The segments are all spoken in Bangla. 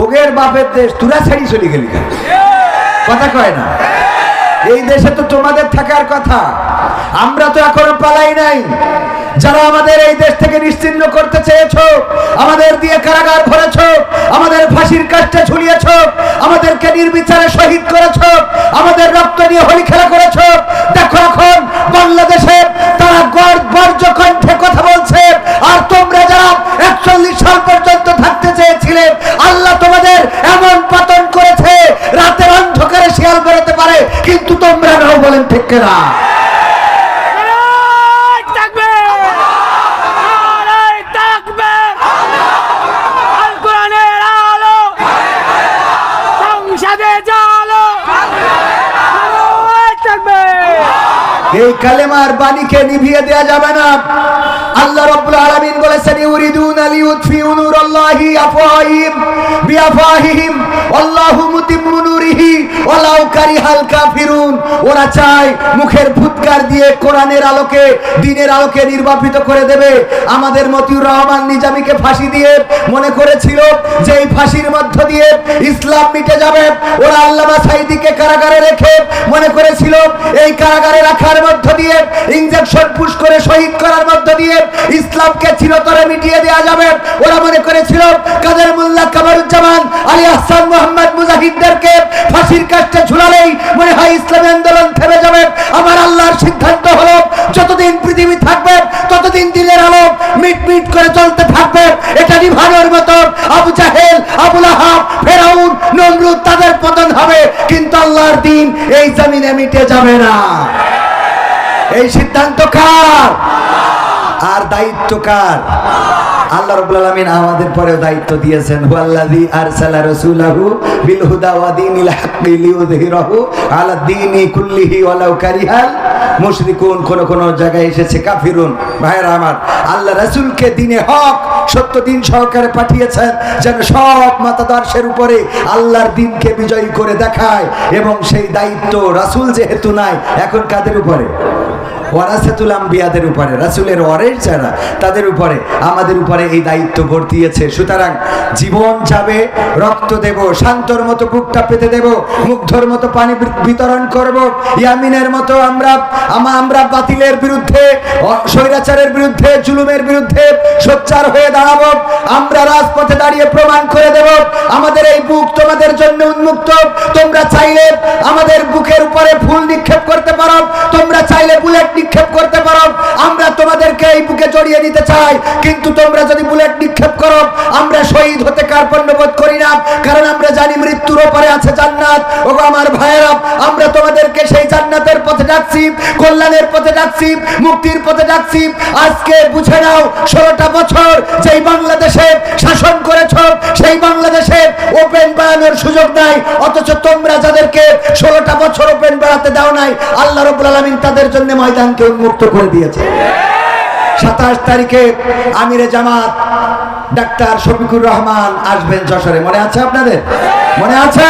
তোগের বাপের দেশ, তুরা ছাড়ি চলে গেলি? কথা কয় না। এই দেশে তো তোমাদের থাকার কথা। আমরা তো এখনও পালাই নাই। যারা আমাদের এই দেশ থেকে নিশ্চিন্ন করতে চেয়েছো, আমাদের দিয়ে কারাগার ভরেছো, আমাদের ফাঁসির কাজটা ঝুলিয়েছো, আমাদেরকে নির্বিচারে শহীদ করেছ, আমাদের রক্ত নিয়ে হোলি খেলা করেছ, দেখো এখন বাংলাদেশে তারা গড় বর্জ্য কণ্ঠে কথা বলছে, আর তোমরা যারা একচল্লিশ সাল পর্যন্ত থাকতে চেয়েছিলে, আল্লাহ তোমাদের এমন পতন করেছে রাতের অন্ধকারে শিয়াল বেরোতে পারে কিন্তু তোমরা নাও বলেন ঠিক না নারায় তাকবীর! নারায় তাকবীর! আল কোরআনের আলো সংসদে জালো। নারায় তাকবীর! এই কালেমার বাণীকে নিভিয়ে দেয়া যাবে না। আল্লাহ রাব্বুল আলামিন বলেছেন ইউরিদুন লিইউতফিউ নূরাল্লাহি আফওয়াহিম। বিআফওয়াহিহিম, আল্লাহু মুতিম্মু নূরিহি, ওয়ালাউ কারিহাল কাফিরুন। ওরা চায় মুখের ফুৎকার দিয়ে কোরআনের আলোকে দ্বীনের আলোকে নির্বাপিত করে দেবে। আমাদের মতিউর রহমান নিজামীকে ফাঁসি দিয়ে মনে করেছিল যে এই ফাঁসির মধ্য দিয়ে ইসলাম মিটে যাবে। ওরা আল্লামা সাইদিকে কারাগারে রেখে মনে করেছিল এই কারাগারে রাখার মধ্য দিয়ে ইঞ্জেকশন পুশ করে শহীদ করার মধ্য দিয়ে ইসলামকে চিরতরে মিটিয়ে দেওয়া যাবে। ওরা মনে করেছিল, কাদের মোল্লা তাদের পতন হবে, কিন্তু আল্লাহর দিন এই জমিনে মিটে যাবে না। এই সিদ্ধান্ত কার? আর দায়িত্ব কার? আল্লাহ রাব্বুল আলামিন আমাদের পরেও দায়িত্ব দিয়েছেন, হুয়াল্লাযী আরসালা রাসূলাহু বিল হুদা ওয়া দীনিল হাক্কি লিইয়ুযহিরাহু আলা দীনি কুল্লিহি ওয়ালাউ কারিহাল মুশরিকুন কোন কোন জায়গায় এসেছে, কাফিরুন। ভাইরা আমার, আল্লাহ রাসূলকে দিনে হক, সত্য দিন সহকারে পাঠিয়েছেন, যেন সব মতাদর্শের উপরে আল্লাহর দিনকে বিজয়ী করে দেখায়, এবং সেই দায়িত্ব রাসূল যেহেতু নাই, এখন কাদের উপরে? ওয়ারাসাতুল আম্বিয়াদের উপরে, রাসূলের ওয়ারেস যারা, তাদের উপরে, আমাদের উপরে এই দায়িত্ব বর্তিয়েছে সুতরাং জীবন যাবে, রক্ত দেব, শান্তর মতো বুকটা পেতে দেব, মুগ্ধর মতো পানি বিতরণ করব। ইয়ামিনের মতো আমরা, আমা- আমরা বাতিলের বিরুদ্ধে স্বৈরাচারের বিরুদ্ধে, জুলুমের বিরুদ্ধে সোচ্চার হয়ে দাঁড়াবো। আমরা রাজপথে দাঁড়িয়ে প্রমাণ করে দেব, আমাদের এই বুক তোমাদের জন্য উন্মুক্ত। তোমরা চাইলে আমাদের বুকের উপরে ফুল নিক্ষেপ করতে পারো। তোমরা চাইলে বুলেট নিক্ষেপ করতে পারো। আমরা তোমাদেরকে এই বুকে জড়িয়ে নিতে চাই। কিন্তু তোমরা যদি বুলেট নিক্ষেপ করো, আমরা শহীদ হতে কার্পণ্য বোধ করি না। কারণ আমরা জানি মৃত্যুর ওপরে আছে জান্নাত। ও আমার ভাইয়েরা, আমরা তোমাদেরকে সেই জান্নাতের পথে ডাকছি কল্যাণের পথে ডাকছি মুক্তির পথে ডাকছি আজকে বুঝে নাও, ষোলোটা বছর যেই বাংলাদেশে শাসন করেছ, সেই বাংলাদেশে ওপেন বানানোর সুযোগ নাই। অথচ তোমরা যাদেরকে ষোলোটা বছর ওপেন বেড়াতে দাও নাই, আল্লাহ রবুল আলমিন তাদের জন্য ময়দানকে উন্মুক্ত করে দিয়েছে। সাতাশ তারিখে আমিরে জামাত ডাক্তার শফিকুর রহমান আসবেন যশোরে। মনে আছে আপনাদের? মনে আছে?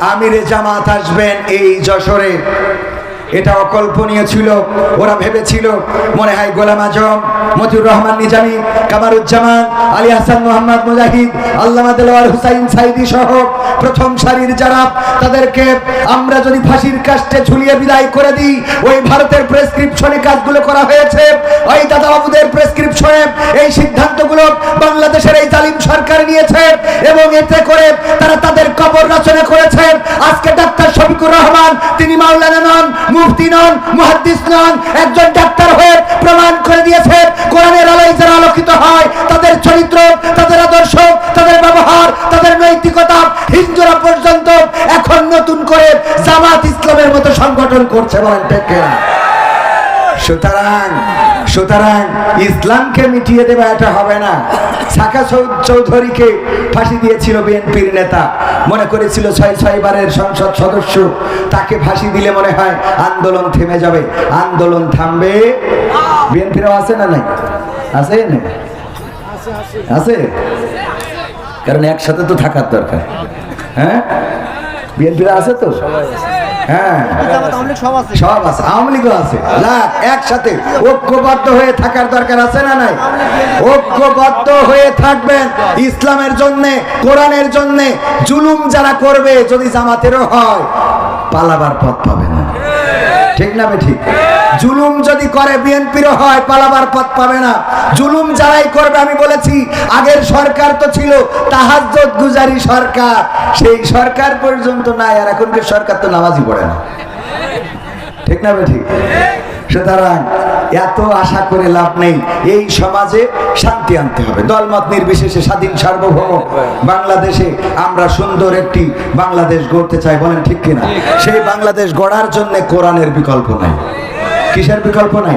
আমিরে জামাত আসবেন এই যশোরে। এটা অকল্পনীয় ছিল, ওরা ভেবেছিল, মনে হয় গোলাম আজম, মতিউর রহমান নিজামী, কামারুজ্জামান, আলী হাসান মোহাম্মদ মুজাহিদ, আল্লামা দেলোয়ার হুসাইন সাইদি সহ প্রথম সারির যারা, তাদেরকে আমরা যদি ফাঁসির কাস্টে ঝুলিয়ে বিদায় করে দিই, ওই ভারতের প্রেসক্রিপশনে কাজগুলো করা হয়েছে। ওই দাদাবাবুদের প্রেসক্রিপশনে এই সিদ্ধান্তগুলো বাংলাদেশের এই জালিম সরকার নিয়েছে এবং এতে করে তারা তাদের কবর রচনা করেছে। আজকে শফিকুর রহমান, তিনি মাওলানা নন, মুফতি নন, মুহাদ্দিস নন, একজন ডাক্তার হয়ে প্রমাণ করে দিয়েছে, কোরআনের আলোয় যারা আলোকিত হয়, তাদের চরিত্র, তাদের আদর্শ, তাদের ব্যবহার, তাদের নৈতিকতা হিন্দুরা পর্যন্ত এখন নতুন করে জামাত ইসলামের মতো সংগঠন করছে বলেন সুতরাং সুতরাং ইসলামকে মিটিয়ে দেবে, এটা হবে না। চৌ- চৌধুরীকে ফাঁসি দিয়েছিল বিএনপির নেতা। মনে করেছিল ছয় ছয় বারের সংসদ সদস্য, তাকে ফাঁসি দিলে মনে হয় আন্দোলন থেমে যাবে। আন্দোলন থামবে। বিএনপিরাও আছে না নাই? আছে না আছে? কারণ একসাথে তো থাকার দরকার। হ্যাঁ? বিএনপিরা আছে তো? হ্যাঁ। সব আছে। আওয়ামী লীগও আছে। একসাথে ঐক্যবদ্ধ হয়ে থাকার দরকার আছে না নাই? ঐক্যবদ্ধ হয়ে থাকবেন ইসলামের জন্য কোরআনের জন্য জুলুম যারা করবে যদি জামাতেরও হয় পালাবার পথ পাবে না। ঠিক না বেঠি জুলুম যদি করে, বিএনপিরও হয়, পালাবার পথ পাবে না। জুলুম যারাই করবে, আমি বলেছি, আগের সরকার তো ছিল তাহাজত গুজারি সরকার। সেই সরকার পর্যন্ত নাই, আর এখনকার সরকার তো নামাজই পড়ে না। ঠিক না বেঠি সুতরাং এত আশা করে লাভ নেই। এই সমাজে শান্তি আনতে হবে। দলমত নির্বিশেষে স্বাধীন সার্বভৌম বাংলাদেশে আমরা সুন্দর একটি বাংলাদেশ গড়তে চাই বলেন ঠিক কিনা? সেই বাংলাদেশ গড়ার জন্য কোরআনের বিকল্প নাই। কিসের বিকল্প নাই?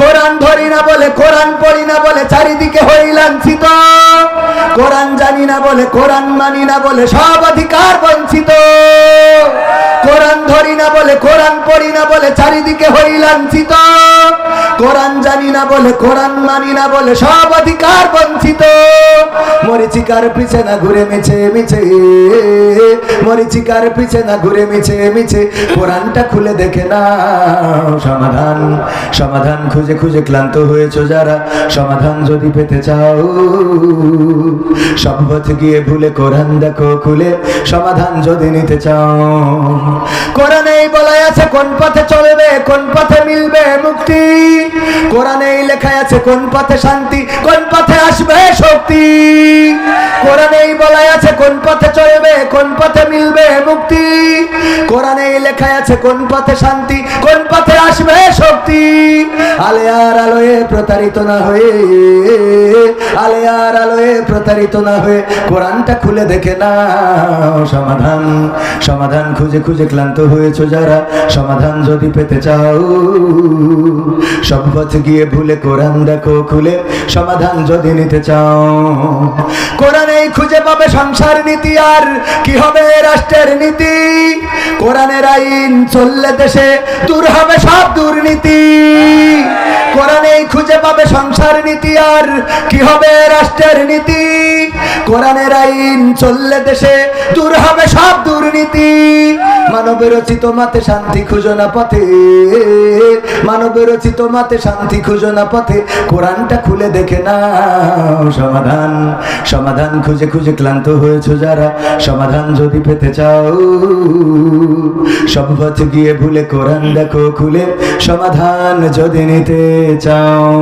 কোরআন ধরি না বলে, কোরআন পড়ি না বলে চারিদিকে হই লাঞ্ছিত কোরআন জানি না বলে, কোরআন মানি না বলে সব অধিকার বঞ্চিত। কোরআন ধরি না বলে, কোরআন পড়ি না বলে চারিদিকে হই লাঞ্ছিত কোরআন জানি না বলে, কোরআন মানি না বলে সব অধিকার বঞ্চিত। মরিচিকার পিছে না ঘুরে মিছে মিছে। মরিচিকার পিছে না ঘুরে মিছে মিছে। কোরআনটা খুলে দেখে না সমাধান সমাধান খুঁজে খুঁজে ক্লান্ত হয়েছো যারা। সমাধান যদি পেতে চাও সব পথ গিয়ে ভুলে কোরআন দেখো খুলে। সমাধান যদি নিতে চাও, কোরআনেই বলা আছে কোন পথে চলবে, কোন পথে মিলবে মুক্তি। কোরআনেই লেখা আছে কোন পথে শান্তি, কোন পথে আসবে শক্তি। কোরআনেই বলা আছে কোন পথে চলবে, কোন পথে মিলবে কোরআনেই লেখা আছে কোন পথে শান্তি, কোন পথে আসবে শক্তি? আলে আর আলোয় প্রতারিত না হয়ে, আলে আর আলোয় প্রতারিত না হয়ে কোরআনটা খুলে দেখে না সমাধান। সমাধান খুঁজে খুঁজে ক্লান্ত হয়েছো যারা, সমাধান যদি পেতে চাও, সব পথে গিয়ে ভুলে কোরআন দেখো খুলে সমাধান যদি নিতে চাও। কোরআনেই খুঁজে পাবে সংসার নীতি আর, কি হবে রাষ্ট্রের নীতি? কোরআনের আইন চললে দেশে দূর হবে সব দুর্নীতি। কোরআনেই খুঁজে পাবে সংসার নীতি আর। কি হবে রাষ্ট্রের নীতি? কোরআনের আইন চললে দেশে দূর হবে সব দুর্নীতি। মানবের রচিত মাতে শান্তি খুঁজো না পথে। মানবের রচিত মাতে শান্তি খুঁজো না পথে। কোরআনটা খুলে দেখে না সমাধান। সমাধান খুঁজে খুঁজে ক্লান্ত হয়েছো যারা। সমাধান যদি পেতে চাও পথ গিয়ে ভুলে কোরআন দেখো খুলে। সমাধান যদি নিতে চাও।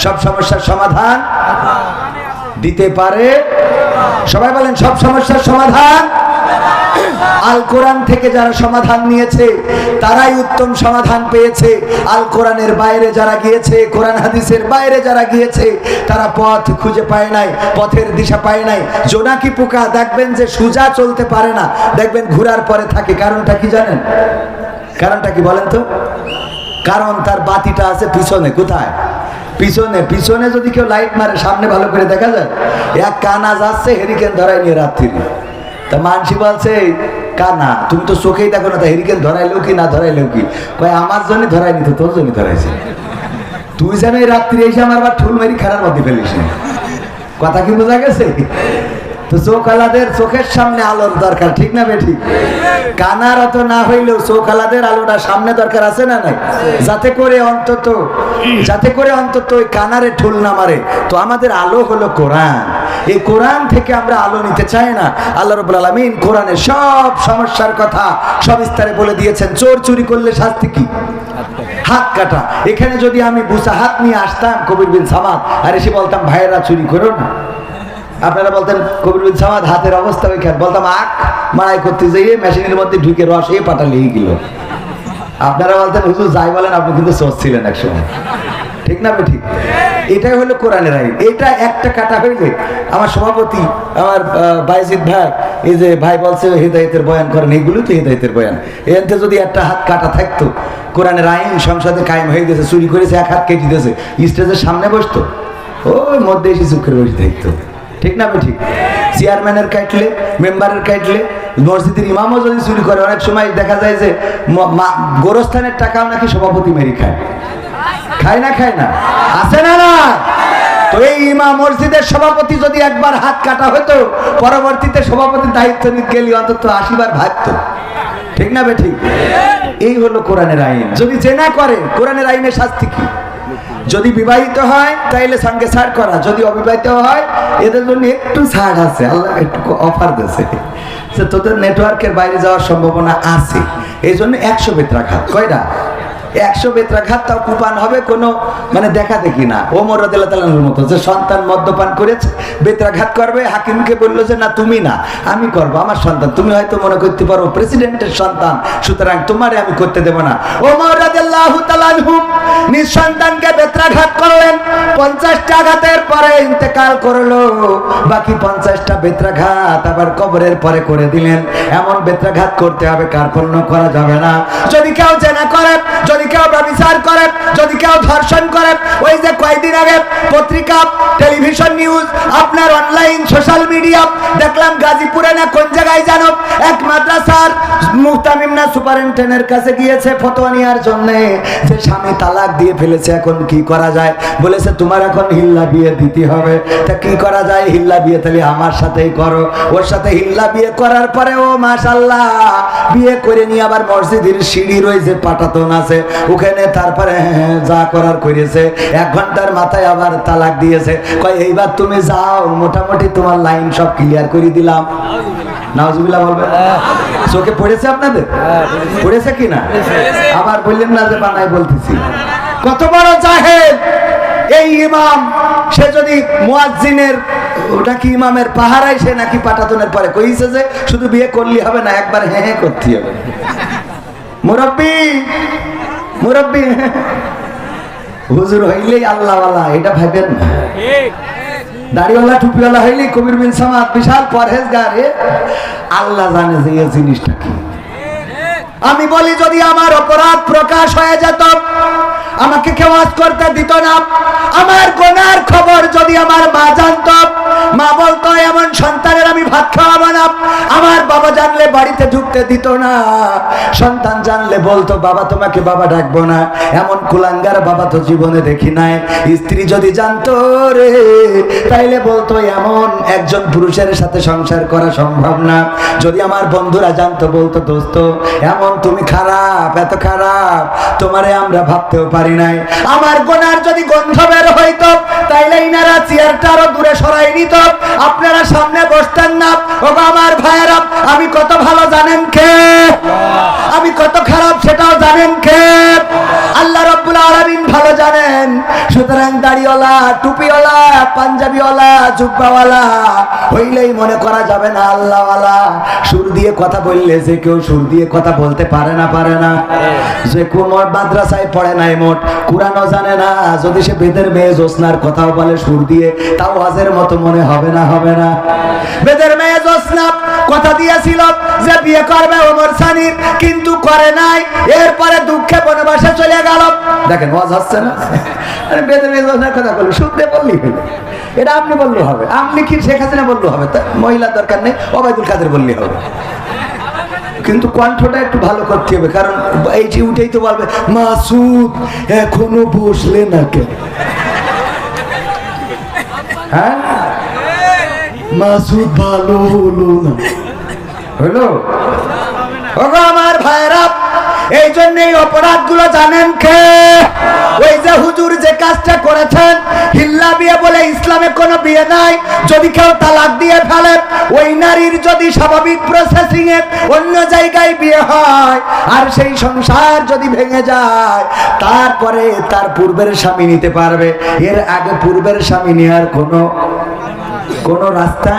সব সমস্যার সমাধান দিতে পারে। সবাই বলেন, সব সমস্যার সমাধান? আল কোরআন থেকে যারা সমাধান নিয়েছে, তারাই উত্তম সমাধান পেয়েছে। আল কোরআনের বাইরে যারা গিয়েছে, কোরআন হাদিসের বাইরে যারা গিয়েছে, তারা পথ খুঁজে পায় নাই, পথের দিশা পায় নাই। জোনাকি পোকা? দেখবেন যে সুজা চলতে পারে না। দেখবেন ঘুরার পরে থাকে। কারণটা কি জানেন? কারণটা কি বলেন তো? কারণ তার বাতিটা আছে পিছনে, কোথায়? পিছনে পিছনে যদি কেউ লাইট মারে, সামনে ভালো করে দেখা যায়। এক কানা যাচ্ছে হেরিকেন ধরাই নিয়ে রাত্রি তা মানসি বলছে কানা, তুমি তো চোখেই দেখো না, তা হেরিকেন ধরাইলেও কি, না ধরাইলেও কি? কয়, আমার জন্য ধরাইনি তো, তোর জন্য ধরাইছে। তুই যেন এই রাত্রি এসে আমার আবার ঠুল মেরি খারাপ মধ্যে ফেলিস কথা কি বোঝা গেছে? তো চোখ আলাদের চোখের সামনে আলোর দরকার, ঠিক না বেঠিক কানার অত না হইলেও চোখ আলাদের আলোটা সামনে দরকার আছে না নাই? যাতে করে অন্তত, যাতে করে অন্তত ওই কানারে ঠুল না মারে। তো আমাদের আলো হলো কোরআন। এই কোরআন থেকে আমরা আলো নিতে চাই না। আল্লাহ রবুল আলমিন কোরআনের সব সমস্যার কথা সবিস্তারে বলে দিয়েছেন। চোর চুরি করলে শাস্তি কি? হাত কাটা। এখানে যদি আমি বুসা হাত নিয়ে আসতাম কবির বিন সামাদ, আর এসে বলতাম, ভাইয়েরা চুরি করো না। আপনারা বলতেন কবির সামাদ হাতের অবস্থা ওইখানে। বলতাম, আখ মারাই করতে যাইয়ে মেশিনের মধ্যে ঢুকে রস এ পাটা লেগে গেল। আপনারা বলতেন, হুজুর, যাই বলেন, আপনি কিন্তু সোচ ছিলেন একসময়। ঠিক না ঠিক? এটাই হলো কোরআনের আইন। এটা একটা কাটা হইলে আমার সভাপতি, আমার বাইজিৎ ভাই, এই যে ভাই বলছে, হৃদায়তের বয়ান করেন এগুলো তো হৃদায়তের বয়ান। এতে যদি একটা হাত কাটা থাকতো, কোরআনের আইন সংসদে কায়েম হয়ে গেছে, চুরি করেছে, এক হাত কেটে দিয়েছে, স্টেজের সামনে বসতো, ওই মধ্যে এসে চুপ করে বসে থাকতো। ঠিক না ঠিক চেয়ারম্যানের কাটলে মেম্বারের কাটলে মসজিদের ইমামও যদি চুরি করে, অনেক সময় দেখা যায় যে গোরস্থানের টাকাও নাকি সভাপতি মেরি খায়। খায় না খায় না? আছে না না? তো এই ইমাম মসজিদের সভাপতি যদি একবার হাত কাটা হতো, পরবর্তীতে সভাপতির দায়িত্ব নিতে গেলে অন্তত আশিবার ভাগতো। ঠিক না বে ঠিক এই হলো কোরআনের আইন। যদি জেনা করে, কোরআনের আইনের শাস্তি কি? যদি বিবাহিত হয়, তাইলে সঙ্গে ছাড় করা। যদি অবিবাহিত হয়, এদের জন্য একটু ছাড় আছে। আল্লাহ একটু অফার দিয়েছে। তোদের নেটওয়ার্কের বাইরে যাওয়ার সম্ভাবনা আছে। এই জন্য একশো বেত্রাঘাত কয়টা? একশো বেত্রাঘাত তাও কুপান হবে কোনো মানে দেখা দেখি না। ওমর রাদিয়াল্লাহু মতো যে সন্তান মদ্যপান করেছে বেত্রাঘাত করবে, হাকিমকে বলল যে, না, তুমি না, আমি করব, আমার সন্তান, তুমি হয়তো মনে করতে পারো প্রেসিডেন্টের সন্তান, সুতরাং তোমারে আমি করতে দেব না। আনহু নিজ সন্তানকে বেত্রাঘাত করলেন, পঞ্চাশটা আঘাতের পরে ইন্তেকাল করল, বাকি পঞ্চাশটা বেত্রাঘাত আবার কবরের পরে করে দিলেন। এমন বেত্রাঘাত করতে হবে কার্পণ্য করা যাবে না। যদি কেউ জেনা করে যদি কেউ ব্যবচার করে, যদি কেউ ধর্ষণ করে, ওই যে কয়েকদিন আগে পত্রিকা, টেলিভিশন নিউজ, আপনার অনলাইন সোশ্যাল মিডিয়া দেখলাম গাজীপুরে না কোন জায়গায় জানো, এক মাদ্রাসার মুহতামিম না সুপারিনটেন্ডেন্টের কাছে গিয়েছে ফতোয়া নেওয়ার জন্য। যে স্বামী তালাক দিয়ে ফেলেছে, এখন কি করা যায়? বলেছে, তোমার এখন হিল্লা বিয়ে দিতে হবে। তা কি করা যায়? হিল্লা বিয়ে তাহলে আমার সাথেই করো। ওর সাথে হিল্লা বিয়ে করার পরে ও মাশাল্লাহ বিয়ে করে নিয়ে আবার মসজিদের সিঁড়ি রয়েছে, পাটাতন আছে। ওখানে তারপরে যা করার করেছে, এক ঘণ্টার মাথায় আবার তালাক দিয়েছে। কয়, এইবার তুমি যাও, মোটামুটি তোমার লাইন সব ক্লিয়ার করে দিলাম। নাওজুবিল্লাহ বলবে চোখে পড়েছে আপনাদের? পড়েছে কি না আবার বললেন, না যে বানাই বলতেছি। কত বড় জাহেদ এই ইমাম, সে যদি মুয়াজ্জিনের, ওটা কি ইমামের পাহারাই সে নাকি পাটাতনের পরে কইছে যে, শুধু বিয়ে করলি হবে না, একবার হ্যাঁ হ্যাঁ করতে হবে। মুরব্বী মুরব্বী হুজুর হইলেই আল্লাহওয়ালা এটা ভাবেন না। দাড়িওয়ালা টুপিওয়ালা হইলেই কবির বিন সামাদ বিশাল পরহেজগার আল্লাহ জানে যে এই জিনিসটা কি। আমি বলি যদি আমার অপরাধ প্রকাশ হয়ে যেত আমাকে কেউ আজ করতে দিত না। আমার গোনার খবর যদি আমার মা জানত মা বলতো, এমন সন্তানের আমি ভাত খাওয়াবো না। আমার বাবা জানলে বাড়িতে ঢুকতে দিত না। সন্তান জানলে বলতো, বাবা তোমাকে বাবা ডাকবো না। এমন কুলাঙ্গার বাবা তো জীবনে দেখি নাই। স্ত্রী যদি জানতো রে, তাইলে বলতো, এমন একজন পুরুষের সাথে সংসার করা সম্ভব না। যদি আমার বন্ধুরা জানতো, বলতো, দোস্ত, এমন তুমি খারাপ, এত খারাপ। তোমারে আমরা ভাবতেও পারি নাই। আমার গোনার যদি গন্ধ বের হইতো, তাইলে ইনারা চেয়ারটা আরও দূরে সরাই নিত আপনারা সামনে বসতেন না। ও আমার ভাইয়েরা আমি কত ভালো জানেন কে? জুব্বাওয়ালা হইলেই মনে করা যাবে না আল্লাহওয়ালা। সুর দিয়ে কথা বললে যে কেউ সুর দিয়ে কথা বলতে পারে না পারে না। যে কোন মাদ্রাসায় পড়ে নাই মোট, কোরআনও জানে না। যদি সে বেদের মেয়ে জোসনার কথাও বলে সুর দিয়ে, তাও হাজের মতো মনে হবে না হবে না। বেদের মেয়ে জোসনা কথা দিয়েছিল যে বিয়ে করবে ওমর সানির, কিন্তু করে নাই, এরপরে দুঃখে বনবাসে চলে গেল। দেখেন, ওয়াজ হচ্ছে না? বেদের মেয়ে কথা বলল বললি এটা আপনি বললেও হবে, আপনি কি শেখ হাসিনা বললেও হবে? মহিলার দরকার নেই, ওবায়দুল কাদের বললেই হবে। কিন্তু কণ্ঠটা একটু ভালো করতে হবে, কারণ এই যে উঠেই তো বলবে, মাসুদ, এখনও বসলে না কেন? হ্যাঁ? মাসুদ ভালো হলো না। হলো? আমার ভাইরা এই জন্য এই অপরাধগুলো জানেন কে? ওই যে হুজুর যে কাজটা করেছেন, হিল্লা বিয়ে বলে ইসলামে কোনো বিয়ে নাই, যদি কেউ তালাক দিয়ে ফেলে, ওই নারীর যদি স্বাভাবিক প্রসেসিং এ অন্য জায়গায় বিয়ে হয়, আর সেই সংসার যদি ভেঙে যায়, তারপরে তার পূর্বের স্বামী নিতে পারবে। এর আগে পূর্বের স্বামী নেওয়ার কোনো, কোন রাস্তা?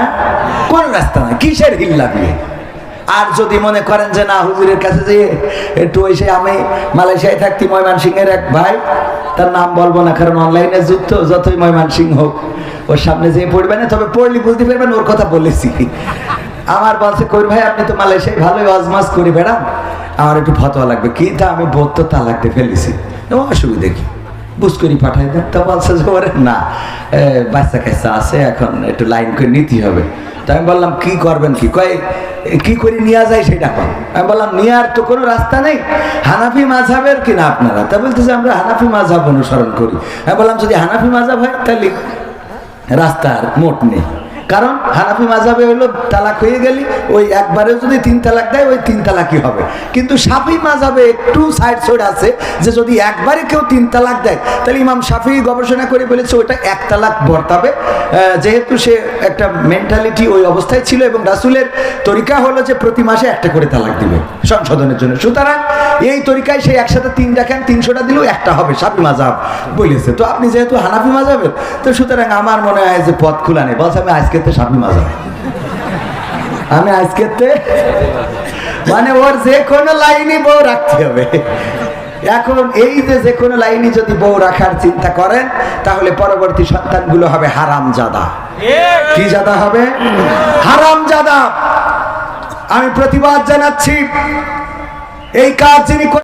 কোন রাস্তা নাই? কিসের হিল্লা বিয়ে? আর যদি মনে করেন যে না, হুজুরের কাছে যে একটু ওই সে আমি মালয়েশিয়ায় থাকতি ময়মান সিংহের এক ভাই, তার নাম বলব না, কারণ অনলাইনে যুক্ত, যতই ময়মান সিং হোক, ওর সামনে যেয়ে পড়বে না, তবে পড়লি বুঝতে পারবেন ওর কথা বলেছি। আমার বলছে কই ভাই, আপনি তো মালয়েশিয়ায় ভালোই অজমাস করে বেড়ান আমার একটু ফতোয়া লাগবে। কি তা আমি বত্তর তালাক দিয়ে ফেলেছি। ও, অসুবিধে কি? বুঝ করি পাঠাই দেন। তা বলছে যে না বাচ্চা কাচ্চা আছে, এখন একটু লাইন করে নিতে হবে। তা আমি বললাম, কি করবেন কি? কয়, কি করে নিয়ে যায় সেটা কর আমি বললাম নেওয়ার তো কোনো রাস্তা নেই। হানাফি মাঝাবের কিনা আপনারা? তা বলতেছে, আমরা হানাফি মাঝাব অনুসরণ করি। আমি বললাম, যদি হানাফি মাঝাব হয় তাহলে রাস্তার মোট নেই। কারণ হানাফি মাঝাবে হলো তালাক হয়ে গেলি, ওই একবারেও যদি তিন তালাক দেয়, ওই তিন তালাকই হবে। কিন্তু সাফি মাঝাবে একটু সাইড সাইড আছে যে যদি একবারে কেউ তিন তালাক দেয়, তাহলে ইমাম সাফি গবেষণা করে বলেছে ওটা এক তালাক বর্তাবে। যেহেতু সে একটা মেন্টালিটি ওই অবস্থায় ছিল এবং রাসুলের তরিকা হলো যে প্রতি মাসে একটা করে তালাক দিবে সংশোধনের জন্য। সুতরাং এই তরিকায় সে একসাথে তিন রাখেন তিনশোটা দিলেও একটা হবে, সাফি মাঝাব বলেছে। তো আপনি যেহেতু হানাফি মাঝাবের তো সুতরাং আমার মনে হয় যে পথ খোলা নেই। বলছে আমি আজকে তো সাফি মাঝাব আমি আজকে মানে ওর যে কোনো লাইনে বউ রাখতে হবে। এখন এই যে যে কোনো লাইনে যদি বউ রাখার চিন্তা করেন, তাহলে পরবর্তী সন্তানগুলো হবে হারাম জাদা কি জাদা হবে? হারাম জাদা আমি প্রতিবাদ জানাচ্ছি। এই কাজ যিনি